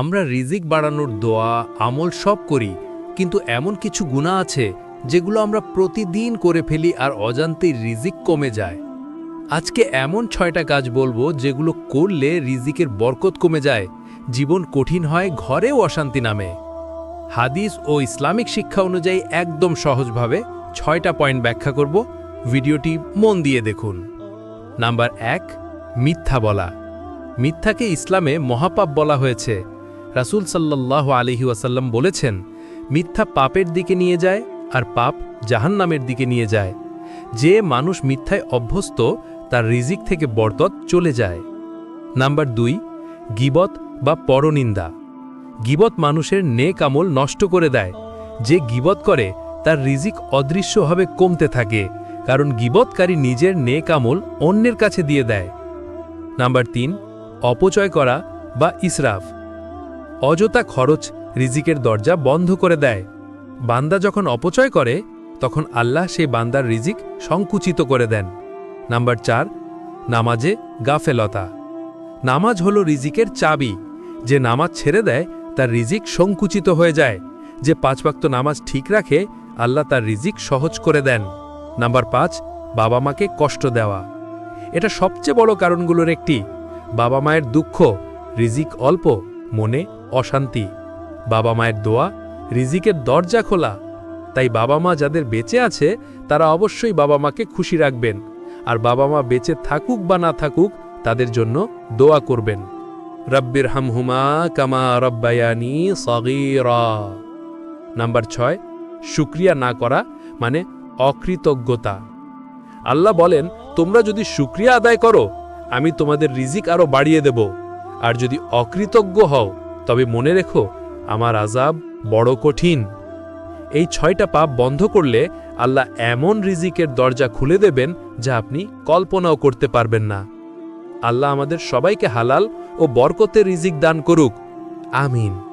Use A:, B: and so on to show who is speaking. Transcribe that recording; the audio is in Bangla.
A: আমরা রিজিক বাড়ানোর দোয়া, আমল সব করি, কিন্তু এমন কিছু গুণা আছে যেগুলো আমরা প্রতিদিন করে ফেলি আর অজান্তেই রিজিক কমে যায়। আজকে এমন ছয়টা কাজ বলব যেগুলো করলে রিজিকের বরকত কমে যায়, জীবন কঠিন হয়, ঘরেও অশান্তি নামে। হাদিস ও ইসলামিক শিক্ষা অনুযায়ী একদম সহজভাবে ছয়টা পয়েন্ট ব্যাখ্যা করব, ভিডিওটি মন দিয়ে দেখুন। নাম্বার এক, মিথ্যা বলা। মিথ্যাকে ইসলামে মহাপাপ বলা হয়েছে। রাসূল সাল্লাল্লাহু আলহি ওয়াসাল্লাম বলেছেন, মিথ্যা পাপের দিকে নিয়ে যায় আর পাপ জাহান্নামের দিকে নিয়ে যায়। যে মানুষ মিথ্যায় অভ্যস্ত, তার রিজিক থেকে বরতত চলে যায়। নাম্বার দুই, গিবত বা পরনিন্দা। গিবত মানুষের নেক আমল নষ্ট করে দেয়। যে গিবত করে, তার রিজিক অদৃশ্যভাবে কমতে থাকে, কারণ গিবতকারী নিজের নেক আমল অন্যের কাছে দিয়ে দেয়। নাম্বার তিন, অপচয় করা বা ইসরাফ। অযথা খরচ রিজিকের দরজা বন্ধ করে দেয়। বান্দা যখন অপচয় করে, তখন আল্লাহ সেই বান্দার রিজিক সংকুচিত করে দেন। নাম্বার চার, নামাজে গাফেলতা। নামাজ হলো রিজিকের চাবি। যে নামাজ ছেড়ে দেয়, তার রিজিক সংকুচিত হয়ে যায়। যে পাঁচ ওয়াক্ত নামাজ ঠিক রাখে, আল্লাহ তার রিজিক সহজ করে দেন। নাম্বার পাঁচ, বাবা মাকে কষ্ট দেওয়া। এটা সবচেয়ে বড় কারণগুলোর একটি। বাবা মায়ের দুঃখ, রিজিক অল্প মনে অশান্তি। বাবা মায়ের দোয়া, রিজিকের দরজা খোলা। তাই বাবা মা যাদের বেঁচে আছে, তারা অবশ্যই বাবা মাকে খুশি রাখবেন। আর বাবা মা বেঁচে থাকুক বা না থাকুক, তাদের জন্য দোয়া করবেন। রব্বির হামহুমা কামা রব্বায়ানি সগীরা। নাম্বার ছয়, শুক্রিয়া না করা মানে অকৃতজ্ঞতা। আল্লাহ বলেন, তোমরা যদি শুক্রিয়া আদায় করো, আমি তোমাদের রিজিক আরও বাড়িয়ে দেব। আর যদি অকৃতজ্ঞ হও, তবে মনে রেখো, আমার আজাব বড় কঠিন। এই ছয়টা পাপ বন্ধ করলে আল্লাহ এমন রিজিকের দরজা খুলে দেবেন যা আপনি কল্পনাও করতে পারবেন না। আল্লাহ আমাদের সবাইকে হালাল ও বরকতের রিজিক দান করুক। আমিন।